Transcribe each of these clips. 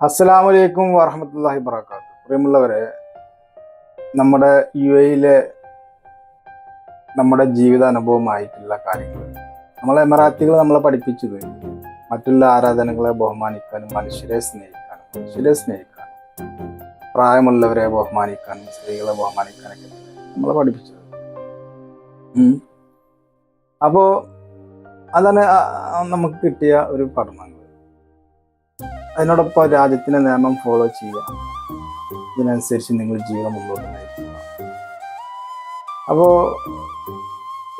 അസ്സലാമു അലൈക്കും വറഹമത്തല്ലാഹി വബറകാത്ത് പ്രിയമുള്ളവരെ നമ്മുടെ യു എയിലെ നമ്മുടെ ജീവിതാനുഭവമായിട്ടുള്ള കാര്യങ്ങൾ. നമ്മളെ എമറാത്തികൾ നമ്മളെ പഠിപ്പിച്ചത് മറ്റുള്ള ആരാധനകളെ ബഹുമാനിക്കാനും മനുഷ്യരെ സ്നേഹിക്കാനും മനുഷ്യരെ സ്നേഹിക്കാനും പ്രായമുള്ളവരെ ബഹുമാനിക്കാനും സ്ത്രീകളെ ബഹുമാനിക്കാനൊക്കെ നമ്മളെ പഠിപ്പിച്ചത്. അപ്പോൾ അപ്പോ അതാണ് നമുക്ക് കിട്ടിയ ഒരു പഠനങ്ങൾ അതിനോടൊപ്പം രാജ്യത്തിന്റെ നിയമം ഫോളോ ചെയ്യുക. ഇതിനനുസരിച്ച് നിങ്ങൾ ജീവിതം മുന്നോട്ട് നയിക്കുക. അപ്പോൾ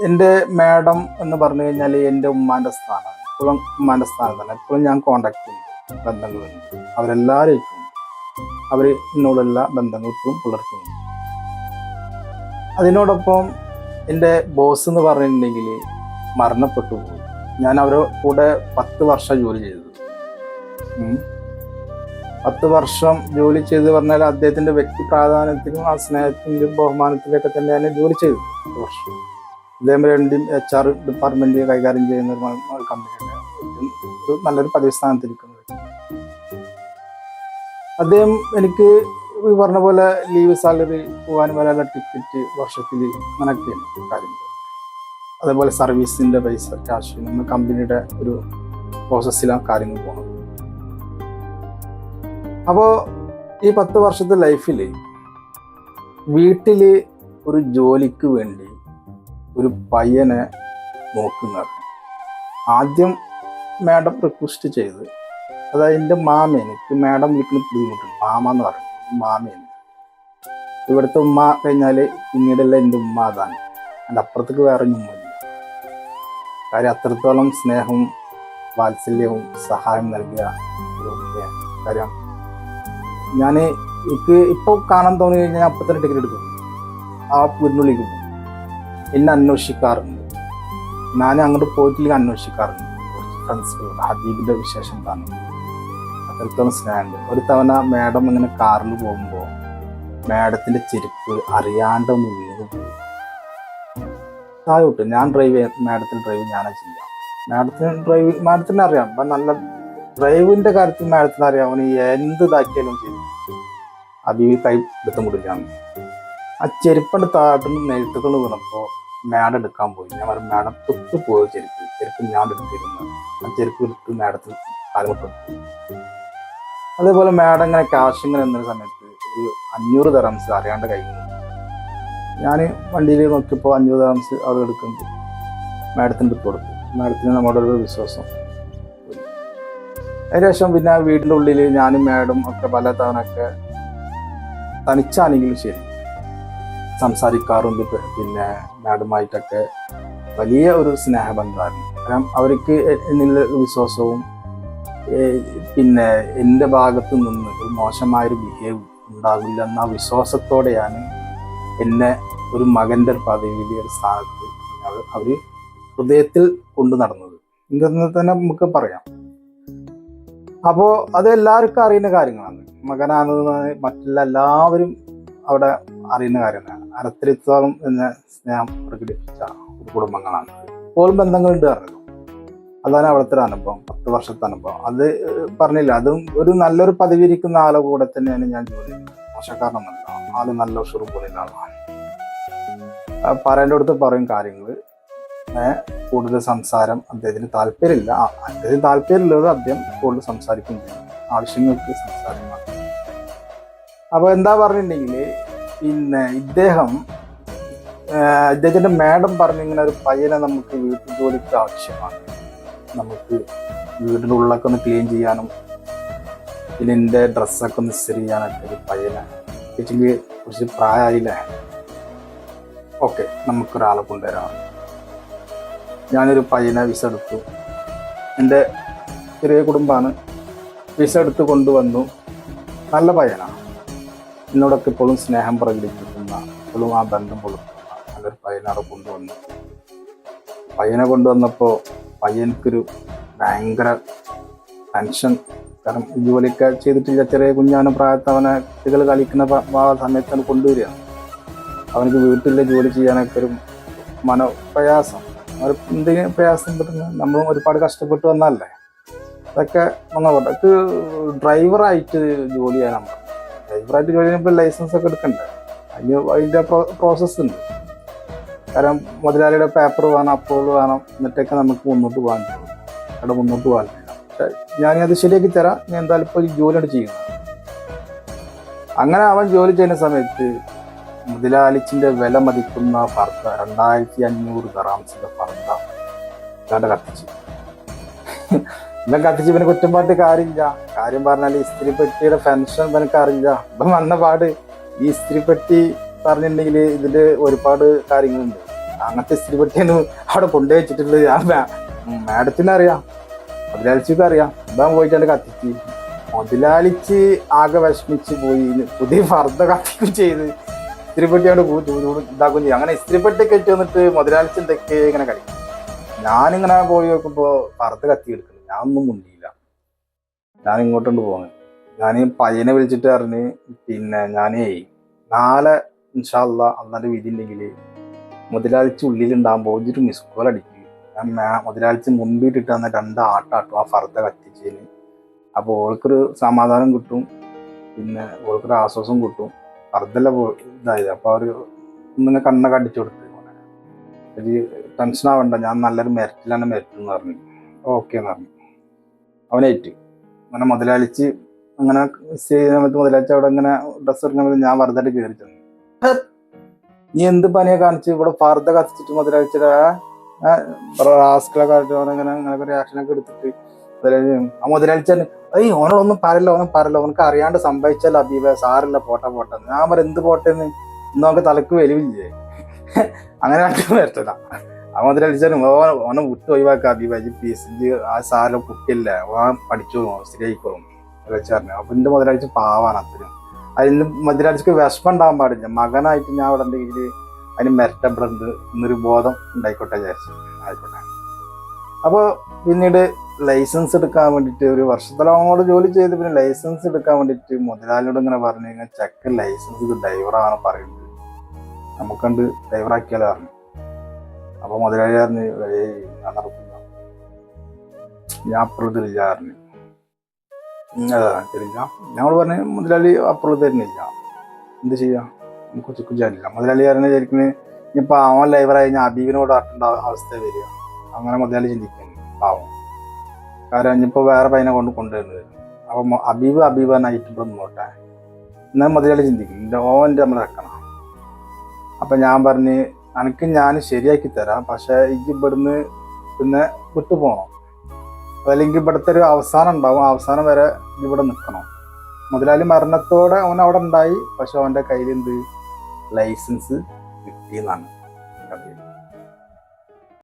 എന്റെ മാഡം എന്ന് പറഞ്ഞു കഴിഞ്ഞാൽ എന്റെ ഉമ്മാന്റെ സ്ഥാനമാണ്. ഇപ്പോഴും ഉമ്മാന്റെ സ്ഥാനം തന്നെ ഇപ്പോഴും ഞാൻ കോണ്ടാക്ട് ചെയ്യും ബന്ധങ്ങളുണ്ട്. അവരെല്ലാവരും അവർ എന്നോടുള്ള ബന്ധങ്ങൾക്കും പുലർത്തുന്നു അതിനോടൊപ്പം എന്റെ ബോസ് എന്ന് പറഞ്ഞിട്ടുണ്ടെങ്കിൽ മരണപ്പെട്ടു പോയി. ഞാൻ അവരുടെ കൂടെ പത്ത് വർഷം ജോലി ചെയ്തത് ഉം. പത്ത് വർഷം ജോലി ചെയ്ത് പറഞ്ഞാൽ അദ്ദേഹത്തിന്റെ വ്യക്തി പ്രാധാന്യത്തിനും ആ സ്നേഹത്തിന്റെയും ബഹുമാനത്തിലൊക്കെ തന്നെയാണ് ജോലി ചെയ്തത് പത്ത് വർഷം. അദ്ദേഹം രണ്ടും എച്ച് ആർ ഡിപ്പാർട്ട്മെന്റ് കൈകാര്യം ചെയ്യുന്ന ഒരു കമ്പനിയാണ് ഒരു നല്ലൊരു പതിവ് സ്ഥാനത്തിരിക്കുന്നത് അദ്ദേഹം എനിക്ക് ഈ പറഞ്ഞ പോലെ ലീവ് സാലറി പോകാനും വരാനുള്ള ടിക്കറ്റ് വർഷത്തിൽ അങ്ങനെയൊക്കെയാണ് കാര്യങ്ങൾ. അതേപോലെ സർവീസിന്റെ പൈസ ക്യാഷ് നമ്മൾ കമ്പനിയുടെ ഒരു പ്രോസസ്സിലാണ് കാര്യങ്ങൾ പോകുന്നത്. അപ്പോൾ ഈ പത്ത് വർഷത്തെ ലൈഫിൽ വീട്ടിൽ ഒരു ജോലിക്ക് വേണ്ടി ഒരു പയ്യനെ നോക്കുന്നത്. ആദ്യം മാഡം റിക്വസ്റ്റ് ചെയ്ത് അതായത് എന്റെ മാമ എനിക്ക് മാഡം വിളിക്കുന്ന ബുദ്ധിമുട്ടുണ്ട്. മാമ എന്ന് പറയും. മാമയാണ് ഇവിടുത്തെ ഉമ്മ കഴിഞ്ഞാൽ പിന്നീടുള്ള എന്റെ ഉമ്മ അതാണ്. എന്റെ അപ്പുറത്തേക്ക് വേറെ ഉമ്മയില്ല കാര്യം അത്രത്തോളം സ്നേഹവും വാത്സല്യവും സഹായം നൽകിയ ഒരു ഉമ്മയാണ്. കാര്യം ഞാൻ എനിക്ക് ഇപ്പോൾ കാണാൻ തോന്നി കഴിഞ്ഞാൽ അപ്പം തന്നെ ടിക്കറ്റ് എടുക്കും. ആ വീടിനുള്ളിലേക്ക് പോകും. എന്നെ അന്വേഷിക്കാറുണ്ട്. ഞാൻ അങ്ങോട്ട് പോയിട്ടില്ലെങ്കിൽ അന്വേഷിക്കാറുണ്ട്. ഫ്രണ്ട്സുകളുണ്ട് ഹബീബിന്റെ വിശേഷം എന്താണ്? അത്രത്തോളം സ്നേഹമുണ്ട്. ഒരു തവണ മാഡം ഇങ്ങനെ കാറിൽ പോകുമ്പോൾ മാഡത്തിന്റെ ചെരുപ്പ് അറിയാണ്ട് ഒന്ന് വീണ് പോയി. താഴോട്ട്. ഞാൻ ഡ്രൈവ് ചെയ്യാം. മാഡത്തിന് ഡ്രൈവ് ഞാനാ ചെയ്യാം. മാഡത്തിന് ഡ്രൈവ് മാഡത്തിന് അറിയാം. അപ്പൊ നല്ല ഡ്രൈവിന്റെ കാര്യത്തിൽ മാഡത്തിന് അറിയാം അവന് എന്ത് ഇതാക്കിയാലും ചെയ്യും അബീബി കൈ എടുത്തും കൊടുക്കാണ് ആ ചെരുപ്പണ്ട് താട്ടുന്ന നെഴുത്തുകൾ വീണപ്പോ മാഡം എടുക്കാൻ പോയി. ഞാൻ പറഞ്ഞു മാഡം തൊട്ട് പോയ ചെരുപ്പ്? ചെരുപ്പ് ഞാൻ എടുത്തിരുന്നു. ആ ചെരുപ്പ് എടുത്ത് മാഡത്തിൽ കാലമുട്ട് അതേപോലെ മാഡം ഇങ്ങനെ ക്യാഷ് ഇങ്ങനെ എന്ന സമയത്ത് ഒരു അഞ്ഞൂറ് തറംസ് അറിയാണ്ട് കഴിഞ്ഞു ഞാൻ വണ്ടിയിൽ നോക്കിയപ്പോൾ അഞ്ഞൂറ് തറംസ് അവിടെ എടുക്കുന്നുണ്ട്. മാഡത്തിന് ഇട്ട് കൊടുത്തു. മാഡത്തിന് ഒരു വിശ്വാസം. അതിനുശേഷം പിന്നെ വീടിന്റെ ഉള്ളിൽ ഞാനും മേഡും ഒക്കെ പല തവണയൊക്കെ തനിച്ചാണെങ്കിലും ശരി സംസാരിക്കാറുണ്ട് പിന്നെ മാഡുമായിട്ടൊക്കെ വലിയ ഒരു സ്നേഹബന്ധമാണ് കാരണം അവർക്ക് എന്നുള്ള വിശ്വാസവും പിന്നെ എന്റെ ഭാഗത്ത് നിന്ന് ഒരു മോശമായൊരു ബിഹേവ് ഉണ്ടാകില്ല എന്ന വിശ്വാസത്തോടെയാണ് എന്നെ ഒരു മകന്റെ പദവിയിൽ ഒരു സ്ഥാനത്ത് അവർ ഹൃദയത്തിൽ കൊണ്ടു നടന്നത് എന്തെന്ന് തന്നെ നമുക്ക് പറയാം. അപ്പോൾ അത് എല്ലാവർക്കും അറിയുന്ന കാര്യങ്ങളാണ്. മകനാണെന്ന് മറ്റുള്ള എല്ലാവരും അവിടെ അറിയുന്ന കാര്യങ്ങളാണ്. അരത്തിരിത്തോളം എന്ന സ്നേഹം പ്രകടിപ്പിച്ച ഒരു കുടുംബങ്ങളാണ്. ഇപ്പോഴും ബന്ധങ്ങളുണ്ട് പറഞ്ഞല്ലോ. അതാണ് അവിടുത്തെ ഒരു അനുഭവം. പത്ത് വർഷത്തെ അനുഭവം. അത് പറഞ്ഞില്ല. അതും ഒരു നല്ലൊരു പദവി ഇരിക്കുന്ന ആളെ കൂടെ തന്നെയാണ് ഞാൻ ജോലി ചെയ്യുന്നത്. ആൾ നല്ല ഉഷറുപോലുള്ള ആളാണ്. പറയേണ്ടടുത്ത് പറയും കാര്യങ്ങൾ കൂടുതൽ സംസാരം അദ്ദേഹത്തിന് താല്പര്യമില്ല. അദ്ദേഹത്തിന് താല്പര്യമുള്ളത് അദ്ദേഹം കൂടുതൽ സംസാരിക്കുന്നില്ല ആവശ്യങ്ങൾക്ക് സംസാരം മാത്രം. അപ്പൊ എന്താ പറഞ്ഞിട്ടുണ്ടെങ്കിൽ പിന്നെ ഇദ്ദേഹം ഇദ്ദേഹത്തിന്റെ മാഡം പറഞ്ഞു ഇങ്ങനെ ഒരു പയ്യനെ നമുക്ക് വീട്ടു ജോലിക്ക് ആവശ്യമാണ്. നമുക്ക് വീടിന്റെ ഉള്ളൊക്കെ ഒന്ന് ക്ലീൻ ചെയ്യാനും പിന്നെ എന്റെ ഡ്രസ്സൊക്കെ ഒന്ന് ഇസ്തിരി ചെയ്യാനൊക്കെ ഒരു പയ്യനെ. ചേച്ചിക്ക് കുറച്ച് പ്രായമായില്ലേ? ഓക്കെ നമുക്കൊരാളെ കൊണ്ടുവരാം. ഞാനൊരു പയ്യനെ വിസ എടുത്തു. എന്റെ ചെറിയ കുടുംബമാണ്. വിസ എടുത്ത് കൊണ്ടുവന്നു. നല്ല പയ്യനാണ്. എന്നോടൊക്കെ ഇപ്പോഴും സ്നേഹം പ്രകടിപ്പിക്കുന്ന ഇപ്പോഴും ആ ബന്ധം പുലർത്തുന്ന നല്ലൊരു പയ്യനെ കൊണ്ടുവന്നു. പയ്യനെ കൊണ്ടുവന്നപ്പോൾ പയ്യനക്കൊരു ഭയങ്കര ടെൻഷൻ കാരണം ജോലിയൊക്കെ ചെയ്തിട്ടില്ല. ചെറിയ കുഞ്ഞാണ് പ്രായത്ത് അവനെ കുട്ടികൾ കളിക്കുന്ന സമയത്താണ് കൊണ്ടുവരികയാണ് അവനക്ക് വീട്ടിലെ ജോലി ചെയ്യാനൊക്കെ ഒരു മനോപ്രയാസം ഒരു എന്തെങ്കിലും പ്രയാസം പെട്ടെന്ന് നമ്മളും ഒരുപാട് കഷ്ടപ്പെട്ട് വന്നല്ലേ അതൊക്കെ വന്നോട്ടെ. എനിക്ക് ഡ്രൈവറായിട്ട് ജോലി ചെയ്യാനാണ് ഡ്രൈവറായിട്ട് ജോലി ചെയ്യുമ്പോൾ ലൈസൻസ് ഒക്കെ എടുക്കണ്ടേ? അതിന് അതിന്റെ പ്രോസസ്സ് ഉണ്ട്. കാരണം മുതലാളിയുടെ പേപ്പർ വേണം അപ്രൂവൽ വേണം എന്നിട്ടൊക്കെ നമുക്ക് മുന്നോട്ട് പോകാൻ അവിടെ മുന്നോട്ട് പോകാൻ ഞാൻ ഞാനത് ശരിയാക്കി തരാം. ഞാൻ എന്തായാലും ഇപ്പോൾ ജോലിയാണ് ചെയ്യുന്നത്. അങ്ങനെ അവൻ ജോലി ചെയ്യുന്ന സമയത്ത് മുതലാളിച്ചിന്റെ വില മതിക്കുന്ന ഫർദ രണ്ടായിരത്തി അഞ്ഞൂറ് ഗറാംസിന്റെ ഫർദ ഇതാണ്ട് കത്തിച്ചു. ഇവൻ കത്തിച്ച് ഇവന് കുറ്റം പാട്ട് കാര്യമില്ല. കാര്യം പറഞ്ഞാൽ ഇസ്ത്രി പെട്ടിയുടെ ഫെൻഷൻ ഇവനക്ക് അറിയില്ല. ഇവൻ വന്ന പാട് ഈ ഇസ്ത്രി പെട്ടി പറഞ്ഞിട്ടുണ്ടെങ്കിൽ ഇതിന്റെ ഒരുപാട് കാര്യങ്ങളുണ്ട്. അങ്ങനത്തെ ഇസ്ത്രി പെട്ടിയാണ് അവിടെ കൊണ്ടുപോയി വെച്ചിട്ടുള്ളത് മാഡത്തിന് അറിയാം. മുതലാളിച്ചൊക്കെ അറിയാം. ഇവൻ പോയിട്ടാണ് കത്തിച്ച്. മുതലാളിച്ച് ആകെ വിഷമിച്ച് പോയി. പുതിയ ഫർദ കത്തിക്കും ചെയ്ത്. ഇസ്ത്രിപ്പെട്ടിയോട് ഇതാക്കുകയും ചെയ്യും. അങ്ങനെ ഇസ്ത്രീപ്പെട്ടി കയറ്റി വന്നിട്ട് മുതലാളിച്ച് എന്തൊക്കെ ഇങ്ങനെ കളിക്കും ഞാനിങ്ങനെ പോയി നോക്കുമ്പോ പറത്ത് കത്തി എടുക്കുന്നു. ഞാൻ ഒന്നും മുണ്ടിയില്ല. ഞാൻ ഇങ്ങോട്ടുണ്ട് പോകുന്നത് ഞാൻ പയ്യനെ വിളിച്ചിട്ട് പറഞ്ഞ് പിന്നെ ഞാനേ നാളെ ഇൻഷാല്ല അന്നാന്റെ വിധി ഉണ്ടെങ്കിൽ മുതലാളിച്ച് ഉള്ളിലുണ്ടാകുമ്പോൾ പോയിട്ട് മിസ് കോൾ അടിക്കും. ഞാൻ മുതലാളിച്ച് മുമ്പിട്ടിട്ട് തന്ന രണ്ട് ആട്ടാട്ടും ആ ഫർദ കത്തിച്ചതിന് അപ്പോൾ ഓൾക്കൊരു സമാധാനം കിട്ടും. പിന്നെ ഓൾക്കൊരു ആശ്വാസം കിട്ടും. ഫർദല്ല പോ ഇതായത്. അപ്പോൾ അവർ ഒന്നിങ്ങനെ കണ്ണ അടിച്ചു കൊടുത്തു. ഒരു ടെൻഷൻ ആവണ്ട ഞാൻ നല്ലൊരു മെറിറ്റിലാണ് മെറിറ്റ് എന്ന് പറഞ്ഞു. ഓക്കെ എന്ന് പറഞ്ഞു. അവനേറ്റ് അങ്ങനെ മുതലാളിച്ച് അങ്ങനെ സമയത്ത് മുതലാളിച്ച് അവിടെ ഇങ്ങനെ ഡ്രസ്സ് എടുക്കുന്ന ഞാൻ വെറുതെ കയറി ചെന്നു. നീ എന്ത് പനിയെ കാണിച്ച് ഇവിടെ ഫർദ കത്തിച്ചിട്ട് മുതലാളിച്ചിട്ട് റാസ്കളെ ആയിട്ട് അവനങ്ങനെ അങ്ങനെ റിയാക്ഷനൊക്കെ എടുത്തിട്ട് മുതലാളി ആ മുതലാളിച്ച ഏയ് ഓനോടൊന്നും പറയല്ല ഓനും പറയല്ല ഓനക്ക് അറിയാണ്ട് സംഭവിച്ചാൽ അബീബ സാറില്ല പോട്ടെ പോട്ടെ. എന്ന്." ഞാൻ പറ എന്ത് പോട്ടെന്ന്? ഇന്ന് നമുക്ക് തലക്ക് വലിവില്ലേ അങ്ങനെ കണ്ടു വരത്തില്ല ആ മുതലാളിച്ചാലും ഓനെ വിട്ട് ഒഴിവാക്കുക അബീബ ജി ആ സാറിലെ കുട്ടിയല്ലേ ഓൻ പഠിച്ചോളൂ ശരിയായിക്കോളും മുതലാളിച്ചാറിന് അപ്പൊ എന്റെ മുതലാളിച്ച് പാവാണ് അത്രയും. അതിന് മുതലാളിക്ക് വിഷമം ഉണ്ടാവാൻ പാടില്ല. മകനായിട്ട് ഞാൻ അവിടെ ഉണ്ടെങ്കിൽ അതിന് മെരട്ടപ്പെടുന്നുണ്ട് എന്നൊരു ബോധം ഉണ്ടായിക്കോട്ടെ വിചാരിച്ചു. ആയിക്കോട്ടെ. അപ്പോൾ പിന്നീട് ലൈസൻസ് എടുക്കാൻ വേണ്ടിയിട്ട് ഒരു വർഷത്തോളം ജോലി ചെയ്ത് പിന്നെ ലൈസൻസ് എടുക്കാൻ വേണ്ടിയിട്ട് മുതലാളിയോട് ഇങ്ങനെ പറഞ്ഞു കഴിഞ്ഞാൽ ചെക്ക് ലൈസൻസ് ഇത് ഡ്രൈവറാണ് പറയുന്നത്. നമുക്കണ്ട് ഡ്രൈവറാക്കിയാലോ പറഞ്ഞു. അപ്പൊ മുതലാളി പറഞ്ഞു നടക്കില്ല. ഞാൻ അപ്പുറത്ത് തരില്ല പറഞ്ഞു. അതാ തരില്ല ഞങ്ങൾ പറഞ്ഞു മുതലാളി അപ്പുറത്ത് തരുന്നില്ല. എന്ത് ചെയ്യാം? നമുക്ക് കുറിച്ചില്ല മുതലാളി പറഞ്ഞു വിചാരിക്കുന്നത് ഇനിയിപ്പോ അവൻ ലൈവറായി കഴിഞ്ഞാൽ അബീബിനോട് ആട്ടേണ്ട അവസ്ഥ വരിക. അങ്ങനെ മുതലാളി ചിന്തിക്കുന്നു. പാവം. കാരണം ഇനിയിപ്പോൾ വേറെ പയ്യനെ കൊണ്ട് കൊണ്ടുവരുന്നത് അപ്പം അബീബ് അബീബ് അബീബാനായിട്ട് ഇവിടെ നോട്ടെ എന്നാൽ മുതലാളി ചിന്തിക്കും. ഓന്റെ നമ്മൾ വെക്കണം. അപ്പം ഞാൻ പറഞ്ഞ് എനിക്ക് ഞാൻ ശരിയാക്കി തരാം. പക്ഷേ എനിക്ക് ഇവിടുന്ന് പിന്നെ വിട്ടു പോകണം അല്ലെങ്കിൽ ഇവിടുത്തെ ഒരു അവസാനം ഉണ്ടാവും. അവസാനം വരെ ഇവിടെ നിൽക്കണം. മുതലാളി മരണത്തോടെ അവൻ അവിടെ ഉണ്ടായി. പക്ഷെ അവന്റെ കയ്യിൽ എന്ത് ലൈസൻസ് കിട്ടിയെന്നാണ്.